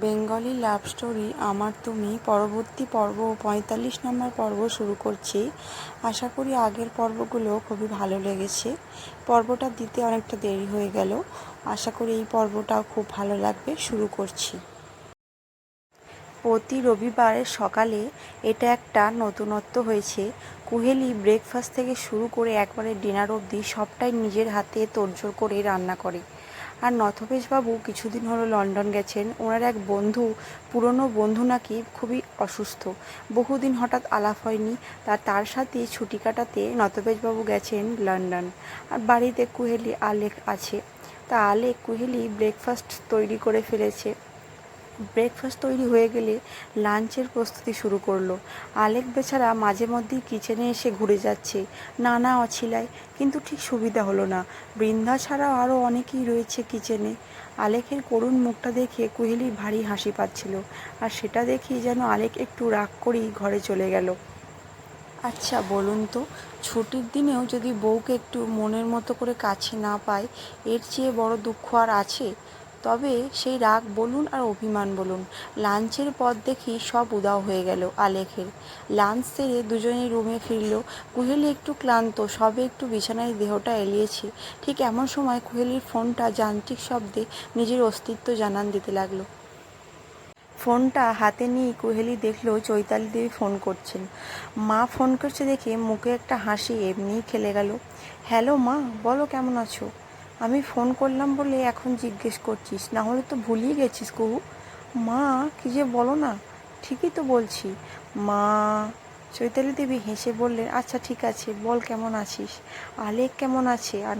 Bengali love story, আমার তুমি, পরবর্তী পর্ব পঁয়তাল্লিশ নম্বর পর্ব শুরু করছি। আশা করি আগের পর্বগুলো খুবই ভালো লেগেছে। পর্বটা দিতে অনেকটা দেরি হয়ে গেল। আশা করি এই পর্বটাও খুব ভালো লাগবে। শুরু করছি। প্রতি রবিবারের সকালে এটা একটা নতুনত্ব হয়েছে। কুহেলি ব্রেকফাস্ট থেকে শুরু করে একবারে ডিনার অবধি সবটাই নিজের হাতে তোড়জোড় করে রান্না করে। আর নথবেশবাবু কিছুদিন হলো লন্ডন গেছেন। ওনার এক বন্ধু, পুরনো বন্ধু নাকি খুবই অসুস্থ। বহুদিন হঠাৎ আলাপ হয়নি, তা তার সাথে ছুটি কাটাতে নথবেশবাবু গেছেন লন্ডন। আর বাড়িতে কুহেলি আলেক আছে। তা আলেক কুহেলি ব্রেকফাস্ট তৈরি করে ফেলেছে। ব্রেকফাস্ট তৈরি হয়ে গেলে লাঞ্চের প্রস্তুতি শুরু করল। আলেক বেচারা মাঝে মধ্যেই কিচেনে এসে ঘুরে যাচ্ছে। নানা অছিলায়, কিন্তু ঠিক সুবিধা হলো না। বৃন্দা ছাড়াও আরও অনেকেই রয়েছে কিচেনে আলেকের করুণ মুখটা দেখে কুহেলির ভারী হাসি পাচ্ছিল। আর সেটা দেখেই যেন আলেক একটু রাগ করেই ঘরে চলে গেল। আচ্ছা বলুন তো, ছুটির দিনেও যদি বউকে একটু মনের মতো করে কাছে না পায়, এর চেয়ে বড় দুঃখ আর আছে? তবে সেই রাগ বলুন আর অভিমান বলুন। লাঞ্চের পর দেখি সব উদাও হয়ে গেল আলেখের। লাঞ্চ সেরে দুজনেই রুমে ফিরল। কুহেলি একটু ক্লান্ত, সবে একটু বিছানায় দেহটা এলিয়েছে। ঠিক এমন সময় কুহেলির ফোনটা যান্ত্রিক শব্দে নিজের অস্তিত্ব জানান দিতে লাগল। ফোনটা হাতে নিয়ে কুহেলি দেখল চৈতালি দেবী ফোন করছেন। মা ফোন করছে দেখে মুখে একটা হাসি এমনিই খেলে গেল। হ্যালো মা, বলো কেমন আছো? আমি ফোন করলাম বলে এখন জিজ্ঞেস করছিস, না হলে তো ভুলিয়ে গেছিস কুহু। মা, কি যে বলো না? ঠিকই তো বলছি। মা, চৈতালি দেবী হেসে বললেন আচ্ছা ঠিক আছে, বল কেমন আছিস? আলেক কেমন আছে? আর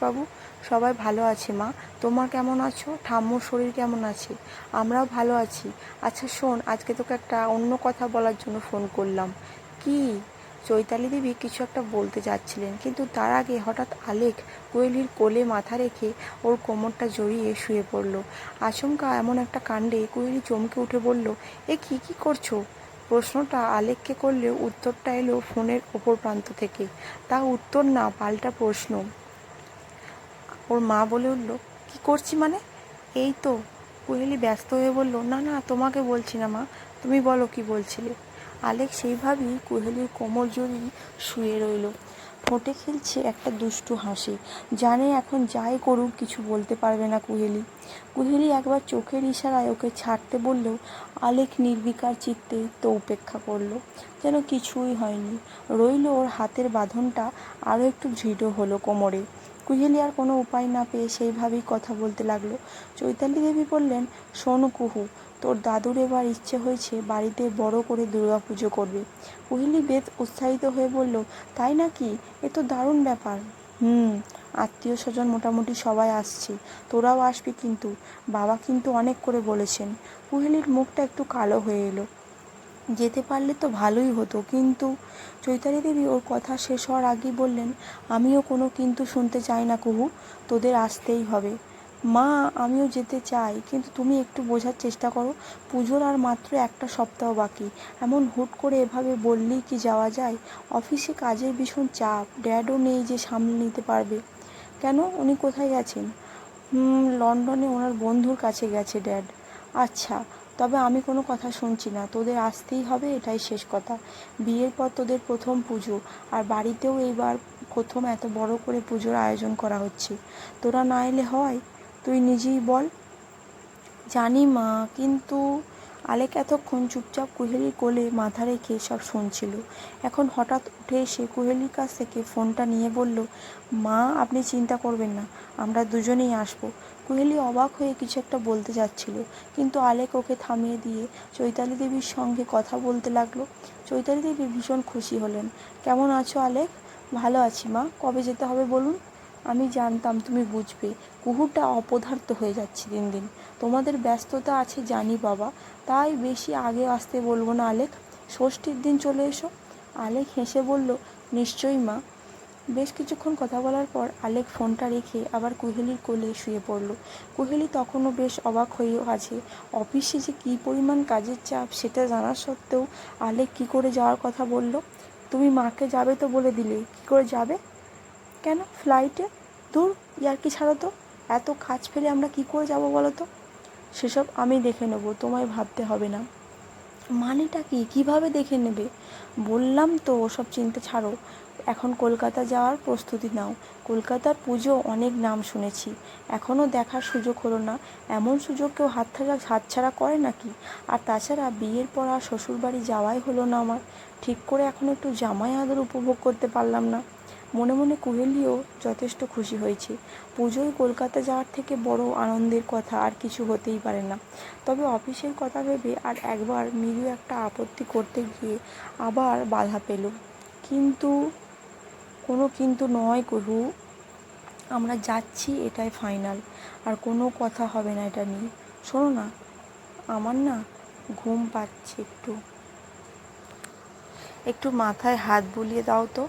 বাবু, সবাই ভালো আছে মা? তোমার কেমন আছো? ঠাম্মুর শরীর কেমন আছে? আমরাও ভালো আছি। আচ্ছা শোন, আজকে তোকে একটা অন্য কথা বলার জন্য ফোন করলাম। কি? চৈতালি দেবী কিছু একটা বলতে যাচ্ছিলেন, কিন্তু তার আগে হঠাৎ আলেক কোয়েলির কোলে মাথা রেখে ওর কোমরটা জড়িয়ে শুয়ে পড়ল। আচমকা এমন একটা কাণ্ডে কোয়েলি চমকে উঠে বলল, এ কি কি করছ? প্রশ্নটা আলেককে করলেও উত্তরটা এলো ফোনের ওপর প্রান্ত থেকে। তা উত্তর না, পাল্টা প্রশ্ন। ওর মা বলে উঠল, কি করছি মানে? এই তো। কোহেলি ব্যস্ত হয়ে বলল, না না, তোমাকে বলছি না মা, তুমি বলো কি বলছিলে? আলেক সেইভাবেই কুহেলির কোমর জড়িয়ে শুয়ে রইল। ঠোঁটে খেলছে একটা দুষ্টু হাসি। জানে এখন যাই করুক, কিছু বলতে পারবে না কুহেলি। কুহেলি একবার চোখের ইশারায় ওকে ছাড়তে বললেও আলেক নির্বিকার চিত্তে তো উপেক্ষা করল। যেন কিছুই হয়নি। রইল ওর হাতের বাঁধনটা আরও একটু দৃঢ় হলো কোমরে। কুহেলি আর কোনো উপায় না পেয়ে সেইভাবেই কথা বলতে লাগল। চৈতালি দেবী বললেন, শোনো কুহু তোর দাদুর এবার ইচ্ছে হয়েছে বাড়িতে বড় করে দুর্গা পুজো করবে। কুহিলি বেশ উৎসাহিত হয়ে বলল, তাই নাকি? এ তো দারুণ ব্যাপার। হুম আত্মীয় স্বজন মোটামুটি সবাই আসছে, তোরাও আসবি কিন্তু। বাবা কিন্তু অনেক করে বলেছেন। কুহেলির মুখটা একটু কালো হয়ে এলো। যেতে পারলে তো ভালোই হতো, কিন্তু চৈতালি দেবী ওর কথা শেষ হওয়ার আগেই বললেন, আমিও কোনো কিন্তু শুনতে চাই না কুহু, তোদের আসতেই হবে। মা, আমিও যেতে চাই, কিন্তু তুমি একটু বোঝার চেষ্টা করো। পুজোর আর মাত্র একটা সপ্তাহ বাকি। এমন হুট করে এভাবে বললেই কি যাওয়া যায়? অফিসে কাজের ভীষণ চাপ, ড্যাডও নেই যে সামলে নিতে পারবে। কেন? উনি কোথায় গেছেন? লন্ডনে ওনার বন্ধুর কাছে গেছে ড্যাড। আচ্ছা তবে আমি কোনো কথা শুনছি না। তোদের আসতেই হবে, এটাই শেষ কথা। বিয়ের পর তোদের প্রথম পুজো, আর বাড়িতেও এইবার প্রথম এত বড় করে পুজোর আয়োজন করা হচ্ছে। তোরা না এলে হয়? তুই নিজেই বল। জানি মা, কিন্তু আলেক এতক্ষণ চুপচাপ কুহেলির কোলে মাথা রেখে সব শুনছিল। এখন হঠাৎ উঠে এসে কুহেলির কাছ থেকে ফোনটা নিয়ে বলল, মা, আপনি চিন্তা করবেন না, আমরা দুজনেই আসব। কুহেলি অবাক হয়ে কিছু একটা বলতে যাচ্ছিল, কিন্তু আলেক ওকে থামিয়ে দিয়ে চৈতালি দেবীর সঙ্গে কথা বলতে লাগল। চৈতালি দেবী ভীষণ খুশি হলেন। কেমন আছো আলেক? ভালো আছি মা, কবে যেতে হবে বলুন? আমি জানতাম তুমি বুঝবে কুহুটা অপদার্থ হয়ে যাচ্ছে দিন দিন। তোমাদের ব্যস্ততা আছে জানি বাবা, তাই বেশি আগে আসতে বলব না আলেক ষষ্ঠীর দিন চলে এসো। আলেক হেসে বলল, নিশ্চয়ই মা। বেশ কিছুক্ষণ কথা বলার পর আলেক ফোনটা রেখে আবার কুহেলির কোলে শুয়ে পড়ল। কুহেলি তখনও বেশ অবাক হয়েও আছে। অফিসে যে কী পরিমাণ কাজের চাপ সেটা জানা সত্ত্বেও আলেক কি করে যাওয়ার কথা বলল, তুমি মাকে যাবে তো বলে দিলে, কি করে যাবে? কেন? ফ্লাইটে দূর ইয়ার কি ছাড়ো তো। এত কাজ ফেলে আমরা কি করে যাব বলো তো? সেসব আমি দেখে নেব, তোমায় ভাবতে হবে না। মানেটা কি? কীভাবে দেখে নেবে? বললাম তো, ওসব চিন্তা ছাড়ো। এখন কলকাতা যাওয়ার প্রস্তুতি নাও। কলকাতার পুজো অনেক নাম শুনেছি। এখনও দেখার সুযোগ হলো না। এমন সুযোগ কেউ হাত হাতছাড়া হাতছাড়া করে নাকি? আর তাছাড়া বিয়ের পর আর শ্বশুরবাড়ি যাওয়াই হলো না আমার। ঠিক করে এখন একটু জামাই আদর উপভোগ করতে পারলাম না। মনে মনে কুহেলিও যথেষ্ট খুশি হয়েছে। পুজোয় কলকাতা যাওয়ার থেকে বড় আনন্দের কথা আর কিছু হতেই পারে না। তবে অফিসের কথা ভেবে আর একবার মিরু একটা আপত্তি করতে গিয়ে আবার বাধা পেল। কিন্তু, কোনো কিন্তু নয় কুহু, আমরা যাচ্ছি, এটাই ফাইনাল আর কোনো কথা হবে না এটা নিয়ে। শোনো না, আমার না ঘুম পাচ্ছে একটু। একটু মাথায় হাত বুলিয়ে দাও তো।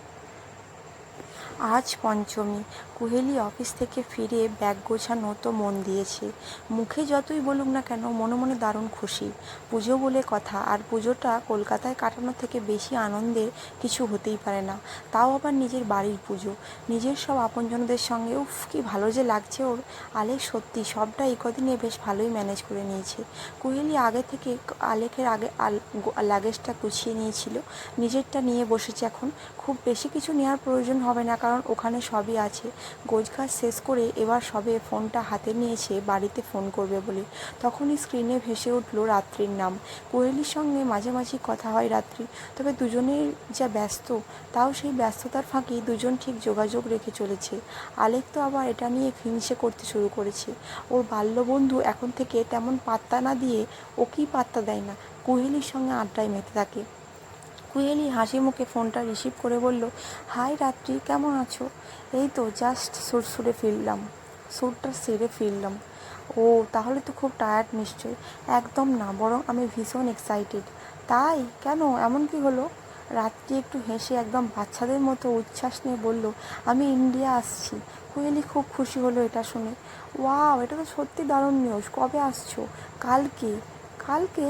আজ পঞ্চমী। কুহেলি অফিস থেকে ফিরে ব্যাগ গোছানো তো মন দিয়েছে। মুখে যতই বলুক না কেন মনে মনে দারুণ খুশি। পুজো বলে কথা, আর পুজোটা কলকাতায় কাটানোর থেকে বেশি আনন্দের কিছু হতেই পারে না। তাও আবার নিজের বাড়ির পুজো। নিজের সব আপনজনদের সঙ্গে, উফ, কি ভালো যে লাগছে ওর। আলেক সত্যি সবটা এই কদিনে বেশ ভালোই ম্যানেজ করে নিয়েছে। কুহেলি আগে থেকে আলেকের আগে লাগেজটা গুছিয়ে নিয়েছিল। নিজেরটা নিয়ে বসেছে এখন। খুব বেশি কিছু নেওয়ার প্রয়োজন হবে না কারণ ওখানে সবই আছে। গোছগাছ শেষ করে এবার সবে ফোনটা হাতে নিয়েছে বাড়িতে ফোন করবে বলে। তখনই স্ক্রিনে ভেসে উঠল রাত্রির নাম। কোহেলির সঙ্গে মাঝে মাঝে কথা হয় রাত্রি। তবে দুজনেই যা ব্যস্ত, তাও সেই ব্যস্ততার ফাঁকে দুজন ঠিক যোগাযোগ রেখে চলেছে। আলেক তো আবার এটা নিয়ে হিংসে করতে শুরু করেছে। ওর বাল্যবন্ধু এখন থেকে তেমন পাত্তা না দিয়ে ওকেই পাত্তা দেয় না। কোহেলির সঙ্গে আড্ডায় মেতে থাকে। কুহেলি হাসি মুখে ফোনটা রিসিভ করে বলল, হাই রাত্রি, কেমন আছো? এই তো জাস্ট সুরসুরে ফিরলাম, সুরটা সেরে ফিরলাম। ও, তাহলে তো খুব টায়ার্ড নিশ্চয়ই? একদম না, বরং আমি ভীষণ এক্সাইটেড তাই? কেন? এমন কি হলো? রাত্রি একটু হেসে একদম বাচ্চাদের মতো উচ্ছ্বাস নিয়ে বলল, আমি ইন্ডিয়া আসছি। কুহেলি খুব খুশি হলো এটা শুনে। ওয়াও, এটা তো সত্যি দারুণ নিউজ কবে আসছো? কালকে। কালকে?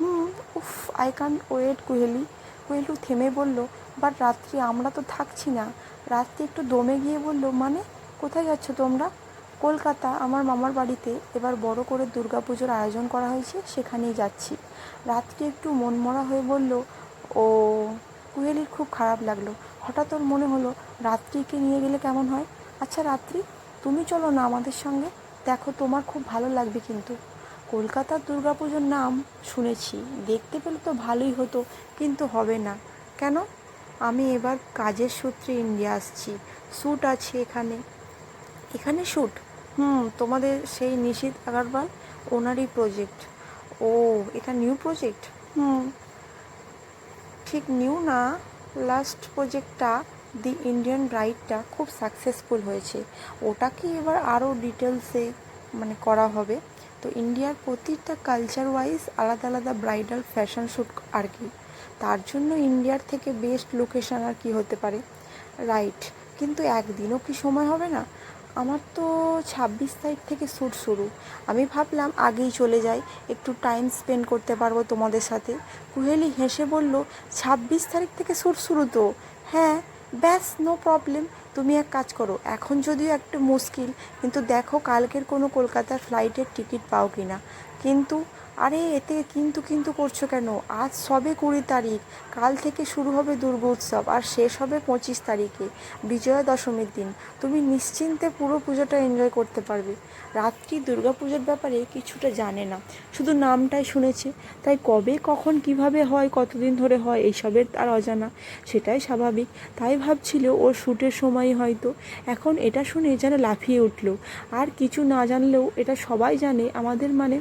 হুম, উফ I can't wait Kuheli. Kuheli থেমে বলল, বাট রাত্রি, আমরা তো থাকছি না। রাত্রি একটু দমে গিয়ে বলল মানে কোথায় যাচ্ছ তোমরা? কলকাতা, আমার মামার বাড়িতে। এবার বড় করে দুর্গাপুজোর আয়োজন করা হয়েছে, সেখানেই যাচ্ছি। রাত্রি একটু মনমরা হয়ে বলল, ও, কুহেলির খুব খারাপ লাগল। হঠাৎ ওর মনে হলো, রাত্রিকে নিয়ে গেলে কেমন হয়? আচ্ছা রাত্রি, তুমি চলো না আমাদের সঙ্গে। দেখো, তোমার খুব ভালো লাগবে কিন্তু। কলকাতার দুর্গাপুজোর নাম শুনেছি। দেখতে পেলে তো ভালোই হতো, কিন্তু হবে না। কেন? আমি এবার কাজের সূত্রে ইন্ডিয়া আসছি। শ্যুট আছে এখানে। এখানে শ্যুট হুম, তোমাদের সেই নিশীত আগারওয়াল, ওনারই প্রজেক্ট ও, এটা নিউ প্রজেক্ট হুম। ঠিক নিউ না লাস্ট প্রজেক্টটা দি ইন্ডিয়ান ব্রাইডটা খুব সাকসেসফুল হয়েছে। ওটাকে এবার আরও ডিটেলসে মানে করা হবে। তো ইন্ডিয়ার প্রতিটা কালচার ওয়াইজ আলাদা আলাদা ব্রাইডাল ফ্যাশন শ্যুট আর কি। তার জন্য ইন্ডিয়ার থেকে বেস্ট লোকেশান আর কি হতে পারে। রাইট কিন্তু একদিনও কি সময় হবে না? আমার তো ছাব্বিশ তারিখ থেকে শ্যুট শুরু। আমি ভাবলাম আগেই চলে যাই, একটু টাইম স্পেন্ড করতে পারব তোমাদের সাথে। কুহেলি হেসে বলল, ছাব্বিশ তারিখ থেকে শ্যুট শুরু তো? হ্যাঁ ব্যাস নো প্রবলেম তুমি এক কাজ করো, এখন যদিও একটু মুশকিল, কিন্তু দেখো কালকের কোনো কলকাতার ফ্লাইটের টিকিট পাও কি না কিন্তু আরে, এতে কিন্তু কিন্তু করছ কেন? আজ সবে কুড়ি তারিখ। কাল থেকে শুরু হবে দুর্গোৎসব আর শেষ হবে পঁচিশ তারিখে, বিজয়া দশমীর দিন। তুমি নিশ্চিন্তে পুরো পুজোটা এনজয় করতে পারবে। রাত্রি দুর্গাপুজোর ব্যাপারে কিছুটা জানে না। শুধু নামটাই শুনেছে। তাই কবে, কখন, কীভাবে হয়, কতদিন ধরে হয়, এইসবের তার অজানা, সেটাই স্বাভাবিক। তাই ভাবছিল ওর শ্যুটের সময় হয়তো। এখন এটা শুনে যেন লাফিয়ে উঠল। আর কিছু না জানলেও এটা সবাই জানে আমাদের মানে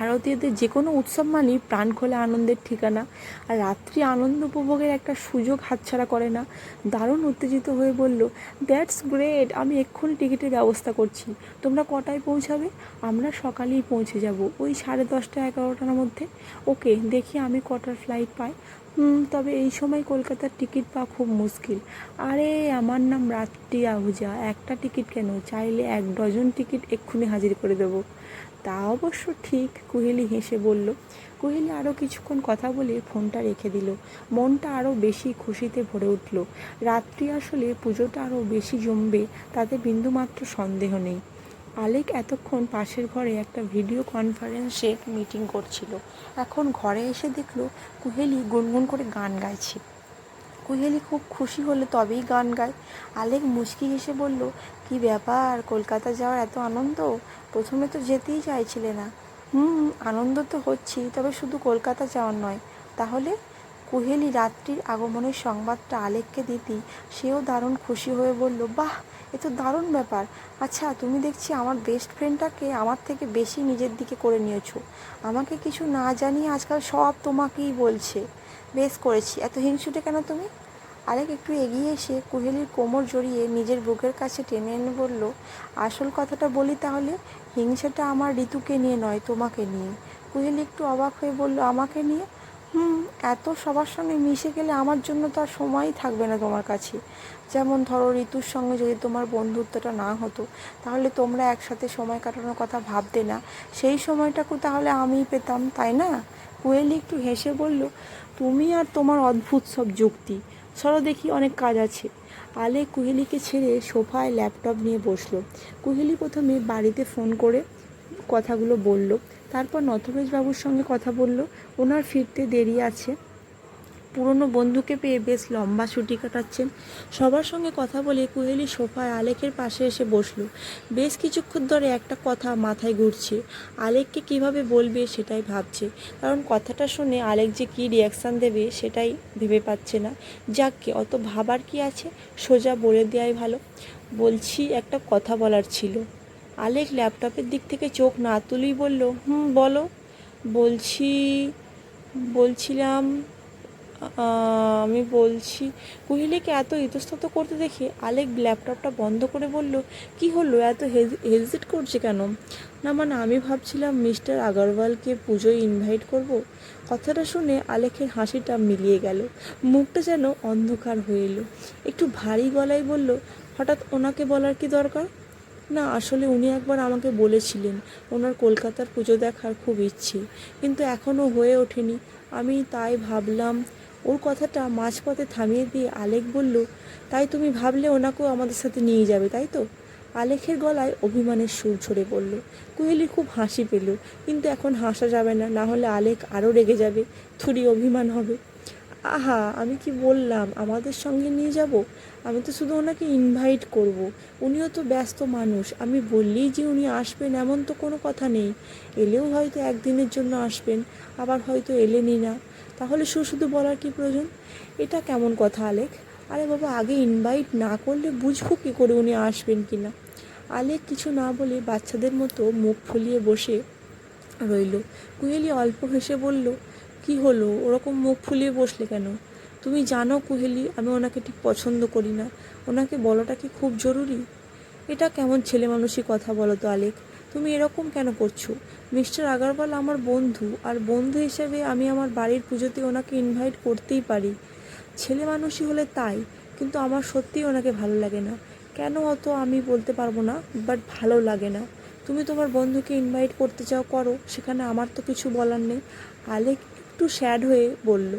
ভারতীয়দের যে কোনো উৎসব মানেই প্রাণ খোলা আনন্দের ঠিকানা। আর রাত্রি আনন্দ উপভোগের একটা সুযোগ হাতছাড়া করে না। দারুণ উত্তেজিত হয়ে বলল দ্যাটস গ্রেট আমি এক্ষুনি টিকিটের ব্যবস্থা করছি। তোমরা কটায় পৌঁছাবে? আমরা সকালেই পৌঁছে যাব, ওই সাড়ে দশটা এগারোটার মধ্যে। ওকে, দেখি আমি কটার ফ্লাইট পাই। তবে এই সময় কলকাতার টিকিট পাওয়া খুব মুশকিল। আরে, আমার নাম রাত্রি আহুজা, একটা টিকিট কেন? চাইলে এক ডজন টিকিট এক্ষুনি হাজির করে দেবো। তা অবশ্য ঠিক, কুহেলি হেসে বলল। কুহেলি আরও কিছুক্ষণ কথা বলে ফোনটা রেখে দিল। মনটা আরও বেশি খুশিতে ভরে উঠল। রাত্রি আসলে পুজোটা আরও বেশি জমবে, তাতে বিন্দুমাত্র সন্দেহ নেই। আলেক এতক্ষণ পাশের ঘরে একটা ভিডিও কনফারেন্সে মিটিং করছিল। এখন ঘরে এসে দেখল কুহেলি গুনগুন করে গান গাইছে। কুহেলি খুব খুশি হলে, তবেই গান গায়। আলেক মুচকি হেসে বলল, কি ব্যাপার, কলকাতা যাওয়ার এত আনন্দ? প্রথমে তো যেতেই চাইছিলে না। হুম, আনন্দ তো হচ্ছেই তবে শুধু কলকাতা যাওয়ার নয়। তাহলে? কুহেলি রাত্রির আগমনের সংবাদটা আলেককে দিতেই সেও দারুণ খুশি হয়ে বলল, বাহ, এ তো দারুণ ব্যাপার। আচ্ছা তুমি দেখছি আমার বেস্ট ফ্রেন্ডটাকে আমার থেকে বেশি নিজের দিকে করে নিয়েছো। আমাকে কিছু না জানিয়ে আজকাল সব তোমাকেই বলছে। বেশ করেছি। এত হিংসুটে কেন তুমি? আরেক একটু এগিয়ে এসে কুহেলির কোমর জড়িয়ে নিজের বুকের কাছে টেনে এনে বলল, আসল কথাটা বলি তাহলে, হিংসাটা আমার ঋতুকে নিয়ে নয়, তোমাকে নিয়ে। কুহেলি একটু অবাক হয়ে বলল, আমাকে নিয়ে? হুম, এত সবার সঙ্গে মিশে গেলে আমার জন্য তো আর সময়ই থাকবে না তোমার কাছে। যেমন ধরো, ঋতুর সঙ্গে যদি তোমার বন্ধুত্বটা না হতো, তাহলে তোমরা একসাথে সময় কাটানোর কথা ভাবতে না। সেই সময়টাকু তাহলে আমিই পেতাম, তাই না? কুয়েলি একটু হেসে বলল তুমি আর তোমার অদ্ভুত সব যুক্তি। সরো দেখি অনেক কাজ আছে। আলে কুহেলিকে ছেড়ে সোফায় ল্যাপটপ নিয়ে বসল। কুহেলি প্রথমে বাড়িতে ফোন করে কথাগুলো বলল। তারপর নথবেশবাবুর সঙ্গে কথা বলল। ওনার ফিরতে দেরি আছে। পুরনো বন্ধুকে পেয়ে বেশ লম্বা ছুটি কাটাচ্ছেন। সবার সঙ্গে কথা বলে কুহেলি সোফায় আলেকের পাশে এসে বসল। বেশ কিছুক্ষণ ধরে একটা কথা মাথায় ঘুরছে। আলেককে কীভাবে বলবে সেটাই ভাবছে। কারণ কথাটা শুনে আলেক যে কী রিয়াকশান দেবে সেটাই ভেবে পাচ্ছে না। যাককে অত ভাবার কি আছে? সোজা বলে দেওয়াই ভালো। বলছি, একটা কথা বলার ছিল। আলেক ল্যাপটপের দিক থেকে চোখ না তুলেই বলল, হুম, বলো। বলছি, বলছিলাম আমি বলছি, কুহিলিকে এত ইতস্তত করতে দেখে আলেক ল্যাপটপটা বন্ধ করে বলল, কি হলো? এত হেজিট করছে কেন? না মানে আমি ভাবছিলাম মিস্টার আগরওয়ালকে পুজোয় ইনভাইট করব। কথাটা শুনে আলেকের হাসিটা মিলিয়ে গেল, মুখটা যেন অন্ধকার হয়ে এলো। একটু ভারী গলায় বলল, হঠাৎ ওনাকে বলার কি দরকার? না, আসলে উনি একবার আমাকে বলেছিলেন, ওনার কলকাতার পুজো দেখার খুব ইচ্ছে, কিন্তু এখনও হয়ে ওঠেনি। আমি তাই ভাবলাম ওর কথাটা মাঝপথে থামিয়ে দিয়ে আলেক বলল, তাই তুমি ভাবলে ওনাকেও আমাদের সাথে নিয়ে যাবে, তাই তো? আলেখের গলায় অভিমানের সুর ছড়ে পড়ল। কুহেলি খুব হাসি পেল, কিন্তু এখন হাসা যাবে না না হলে আলেক আরও রেগে যাবে থুড়ি অভিমান হবে। আহা, আমি কি বললাম, আমাদের সঙ্গে নিয়ে যাব? আমি তো শুধু ওনাকে ইনভাইট করব। উনিও তো ব্যস্ত মানুষ, আমি বললেই যে উনি আসবেন এমন তো কোনো কথা নেই। এলেও হয়তো একদিনের জন্য আসবেন, আবার হয়তো এলেনই না। তাহলে শুধু শুধু বলার কি প্রয়োজন? এটা কেমন কথা, আলেক? আরে বাবা, আগে ইনভাইট না করলে বুঝব কী করে উনি আসবেন কি না আলেক কিছু না বলে বাচ্চাদের মতো মুখ ফুলিয়ে বসে রইল। কুহেলি অল্প হেসে বলল, কি হলো? ওরকম মুখ ফুলিয়ে বসলে কেন? তুমি জানো কুহেলি, আমি ওনাকে ঠিক পছন্দ করি না। ওনাকে বলাটা কি খুব জরুরি? এটা কেমন ছেলে মানুষই কথা বলো তো, আলেক। তুমি এরকম কেন করছ? মিস্টার আগারওয়াল আমার বন্ধু, আর বন্ধু হিসেবে আমি আমার বাড়ির পুজোতে ওনাকে ইনভাইট করতেই পারি। ছেলে মানুষই হলে তাই, কিন্তু আমার সত্যিই ওনাকে ভালো লাগে না। কেন অত আমি বলতে পারব না বাট ভালো লাগে না। তুমি তোমার বন্ধুকে ইনভাইট করতে চাও, করো। সেখানে আমার তো কিছু বলার নেই। আলেক একটু স্যাড হয়ে বলল।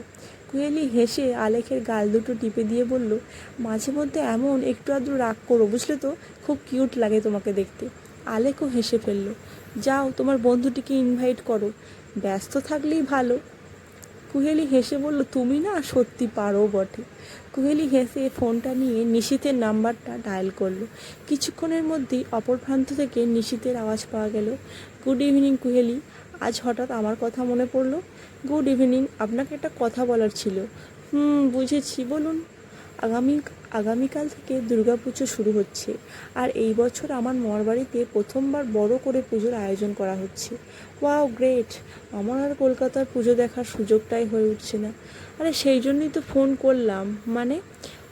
কুয়েলি হেসে আলেখের গাল দুটো টিপে দিয়ে বলল মাঝে মধ্যে এমন একটু আধটু রাগ করো, বুঝলে তো? খুব কিউট লাগে তোমাকে দেখতে। আলেকও হেসে ফেলল, যাও, তোমার বন্ধুটিকে ইনভাইট করো, ব্যস্ত থাকলেই ভালো। কুহেলি হেসে বলল, তুমি না সত্যি পারো বটে। কুহেলি হেসে ফোনটা নিয়ে নিশীথের নাম্বারটা ডায়াল করল। কিছুক্ষণের মধ্যেই অপর প্রান্ত থেকে নিশীথের আওয়াজ পাওয়া গেল, গুড ইভিনিং কুহেলি, আজ হঠাৎ আমার কথা মনে পড়ল? গুড ইভিনিং, আপনাকে একটা কথা বলার ছিল। হুম, বুঝেছি, বলুন। আগামী আগামীকাল থেকে দুর্গাপুজো শুরু হচ্ছে। আর এই বছর আমার মরবাড়িতে প্রথমবার বড় করে পুজোর আয়োজন করা হচ্ছে। Wow, great! আমার আর কলকাতার পুজো দেখার সুযোগটাই হয়ে উঠছে না। আরে, সেই জন্যই তো ফোন করলাম। মানে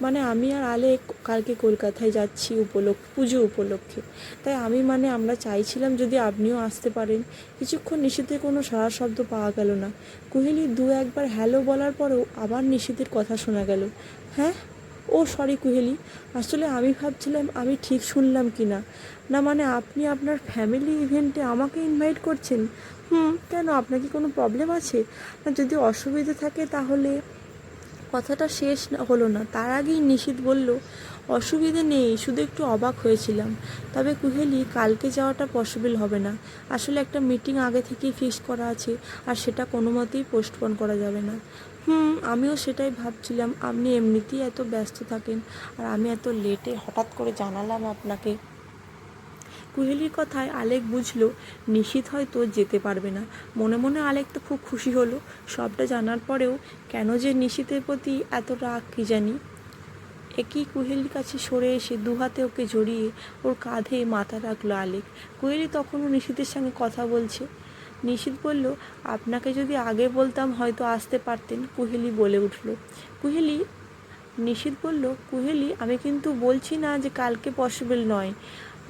মানে আমি আর আলে কালকে কলকাতায় যাচ্ছি উপলক্ষ, পুজো উপলক্ষে। তাই আমি মানে আমরা চাইছিলাম যদি আপনিও আসতে পারেন। কিছুক্ষণ নিশীথে কোনো সারা শব্দ পাওয়া গেল না। কুহেলি দু একবার হ্যালো বলার পরেও আবার নিশীথের কথা শোনা গেল। হ্যাঁ? ও সরি কুহেলি, আসলে আমি ভাবছিলাম আমি ঠিক শুনলাম কি না না মানে আপনি আপনার ফ্যামিলি ইভেন্টে আমাকে ইনভাইট করছেন? হুম, কেন আপনার কি কোনো প্রবলেম আছে? না যদি অসুবিধা থাকে তাহলে কথাটা শেষ হলো না। তার আগেই নিশীত বলল অসুবিধে নেই, শুধু একটু অবাক হয়েছিলাম। তবে কুহেলি, কালকে যাওয়াটা পসিবল হবে না। আসলে একটা মিটিং আগে থেকেই ফিক্স করা আছে, আর সেটা কোনো মতেই পোস্টপোন করা যাবে না। হুম, আমিও সেটাই ভাবছিলাম, আপনি এমনিতেই এত ব্যস্ত থাকেন, আর আমি এত লেটে হঠাৎ করে জানালাম আপনাকে। কুহেলির কথায় আলেক বুঝলো, নিশিত হয়তো যেতে পারবে না। মনে মনে আলেক তো খুব খুশি হলো। সবটা জানার পরেও কেন যে নিশিতের প্রতি এত রাগ, কি জানি। একই কুহেলির কাছে সরে এসে দু হাতে ওকে জড়িয়ে ওর কাঁধে মাথা রাখল আলেক। কুহেলি তখনও নিশিতের সঙ্গে কথা বলছে। নিশিত বলল, আপনাকে যদি আগে বলতাম হয়তো আসতে পারতেন কুহেলি বলে উঠল। কুহেলি নিশিত বলল কুহেলি আমি কিন্তু বলছি না যে কালকে পসিবল নয়।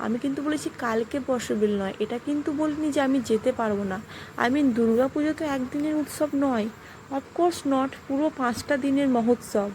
আমি কিন্তু বলেছি কালকে পসিবল নয়। এটা কিন্তু বলিনি যে আমি যেতে পারব না। আই মিন দুর্গা পুজো তো একদিনের উৎসব নয়। অফকোর্স নট পুরো পাঁচটা দিনের মহোৎসব।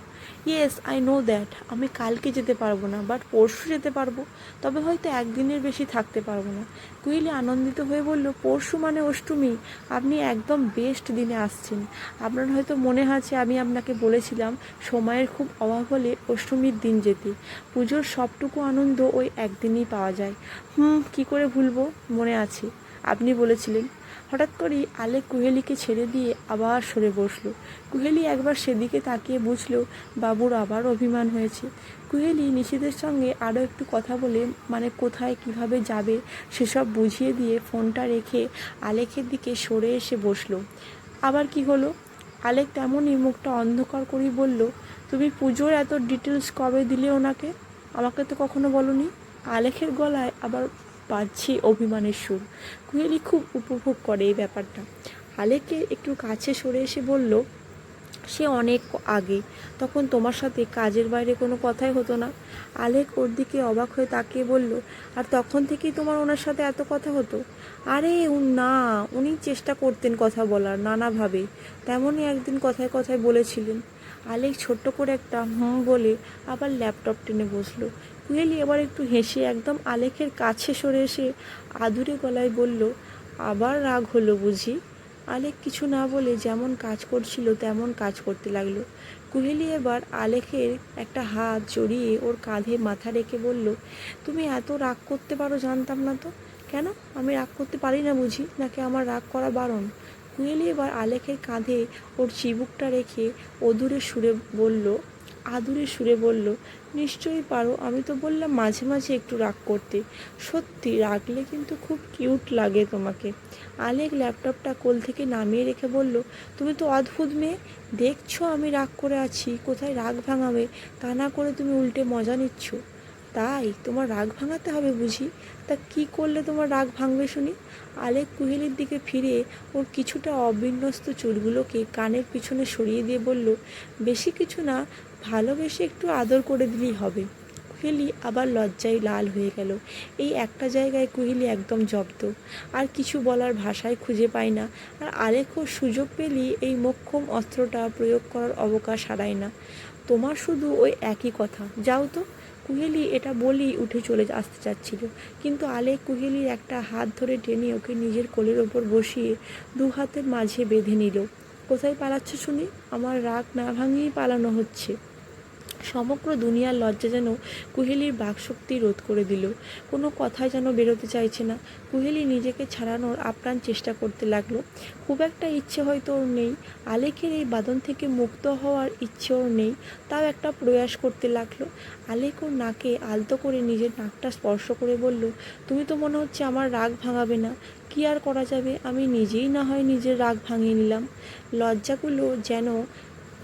ইয়েস আই নো দ্যাট আমি কালকে যেতে পারব না বাট পরশু যেতে পারব। তবে হয়তো একদিনের বেশি থাকতে পারব না। কুইলি আনন্দিত হয়ে বলল, পরশু মানে অষ্টমী। আপনি একদম বেস্ট দিনে আসছেন। আপনার হয়তো মনে আছে, আমি আপনাকে বলেছিলাম, সময়ের খুব অভাব হলে অষ্টমীর দিন যেতে। পুজোর সবটুকু আনন্দ ওই একদিনই পাওয়া যায়। হুম, কি করে ভুলবো? মনে আছে। আপনি বলেছিলেন। হঠাৎ করেই আলেক কুহেলিকে ছেড়ে দিয়ে আবার সরে বসল। কুহেলি একবার সেদিকে তাকিয়ে বুঝলো, বাবুর আবার অভিমান হয়েছে। কুহেলি নিশিদের সঙ্গে আরও একটু কথা বলে মানে কোথায় কীভাবে যাবে সেসব বুঝিয়ে দিয়ে ফোনটা রেখে আলেকের দিকে সরে এসে বসল। আবার কি হলো? আলেক তেমনই মুখটা অন্ধকার করেই বলল, তুমি পুজোর এত ডিটেলস কবে দিলে ওনাকে? আমাকে তো কখনো বলনি। আলেখের গলায় আবার বাজছে অভিমানের সুর। কুহেলি খুব উপভোগ করে এই ব্যাপারটা। আলেকে একটু কাছে সরে এসে বলল, সে অনেক আগে। তখন তোমার সাথে কাজের বাইরে কোনো কথাই হতো না। আলেক ওর দিকে অবাক হয়ে তাকিয়ে বলল, আর তখন থেকেই তোমার ওনার সাথে এত কথা হতো? আরে না। উনি চেষ্টা করতেন কথা বলার নানাভাবে। তেমনই একদিন কথায় কথায় বলেছিলেন। আলেক ছোট্ট করে একটা হুম বলে আবার ল্যাপটপ টেনে বসল। কুহেলি এবার একটু হেসে একদম আলেখের কাছে সরে এসে আদুরে গলায় বলল, আবার রাগ হলো বুঝি? আলেক কিছু না বলে যেমন কাজ করছিল তেমন কাজ করতে লাগল। কুহেলি এবার আলেখের একটা হাত জড়িয়ে ওর কাঁধে মাথা রেখে বলল, তুমি এত রাগ করতে পারো জানতাম না তো। কেন? আমি রাগ করতে পারি না বুঝি, নাকি আমার রাগ করা বারণ? কুহেলি এবার আলেকের কাঁধে ওর চিবুকটা রেখে অদূরে সুরে বলল, আদুরে সুরে বলল নিশ্চয়ই পারো, আমি তো বললাম মাঝে মাঝে একটু রাগ করতে। সত্যি, রাগলে কিন্তু খুব কিউট লাগে তোমাকে। আলেক ল্যাপটপটা কোল থেকে নামিয়ে রেখে বলল, তুমি তো অদ্ভুত মেয়ে, দেখছ আমি রাগ করে আছি, কোথায় রাগ ভাঙাবে? তা না করে তুমি উল্টে মজা নিচ্ছ। তাই তোমার রাগ ভাঙাতে হবে বুঝি? তা কি করলে তোমার রাগ ভাঙবে শুনি? আলেক কুহেলির দিকে ফিরে ওর কিছুটা অবিন্যস্ত চুলগুলোকে কানের পিছনে সরিয়ে দিয়ে বলল, বেশি কিছু না ভালোবেসে একটু আদর করে দিলেই হবে। কুহেলি আবার লজ্জায় লাল হয়ে গেল। এই একটা জায়গায় কুহেলি একদম জব্দ। আর কিছু বলার ভাষায় খুঁজে পায় না। আর আলেখও সুযোগ পেলেই এই মোক্ষম অস্ত্রটা প্রয়োগ করার অবকাশ হারায় না। তোমার শুধু ওই একই কথা। যাও তো। কুহেলি এটা বলেই উঠে চলে আসতে চাচ্ছিল। কিন্তু আলেক কুহেলির একটা হাত ধরে টেনে ওকে নিজের কোলের ওপর বসিয়ে দু হাতের মাঝে বেঁধে নিল। কোথায় পালাচ্ছ শুনি? আমার রাগ না ভাঙিয়েই পালানো হচ্ছে। সমগ্র দুনিয়ার লজ্জা যেন কুহেলির বাকশক্তি রোধ করে দিল। কোনো কথাই যেন বেরোতে চাইছে না। কুহেলি নিজেকে ছাড়ানোর আপ্রাণ চেষ্টা করতে লাগল। খুব একটা ইচ্ছে হয়তো ওর নেই। আলেকের এই বাদন থেকে মুক্ত হওয়ার ইচ্ছে ওর নেই। তাও একটা প্রয়াস করতে লাগল। আলেক ওর নাকে আলতো করে নিজের নাকটা স্পর্শ করে বলল, তুমি তো মনে হচ্ছে আমার রাগ ভাঙাবে না। কি আর করা যাবে? আমি নিজেই না হয় নিজের রাগ ভাঙিয়ে নিলাম। লজ্জাগুলো যেন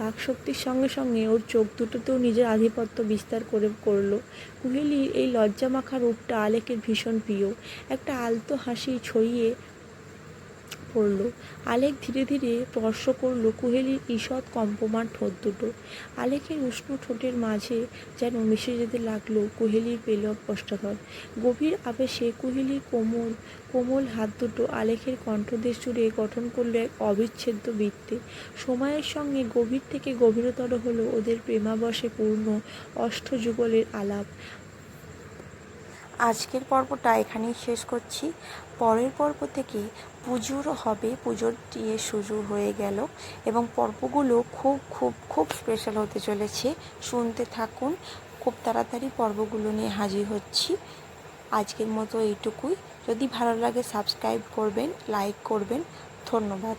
বাকশক্তির সঙ্গে সঙ্গে ওর চোখ দুটোতেও নিজের আধিপত্য বিস্তার করে করল। কুহেলির এই লজ্জা মাখা রূপটা আলেকের ভীষণ প্রিয়। একটা আলতো হাসি ছড়িয়ে পড়ল। আলেক ধীরে ধীরে স্পর্শ করল কুহেলির ঈষৎ কম্পমান ঠোঁট দুটো। আলেকের উষ্ণ ঠোঁটের মাঝে যেন মিশে যেতে লাগল কুহেলির পেলব কষ্টধর গভীর আবেশে কুহেলির কোমল কোমল হাত দুটো আলেখের কণ্ঠদেশ জুড়ে গঠন করল এক অবিচ্ছেদ্য বৃত্তে। সময়ের সঙ্গে গভীর থেকে গভীরতর হলো ওদের প্রেমাবশে পূর্ণ অষ্টযুগলের আলাপ। আজকের পর্বটা এখানেই শেষ করছি। পরের পর্ব থেকে পুজোর হবে, পুজোর দিয়ে শুরু হয়ে গেল এবং পর্বগুলো খুব খুব খুব স্পেশাল হতে চলেছে। শুনতে থাকুন, খুব তাড়াতাড়ি পর্বগুলো নিয়ে হাজির হচ্ছি। আজকের মতো এইটুকুই। যদি ভালো লাগে সাবস্ক্রাইব করবেন লাইক করবেন। ধন্যবাদ।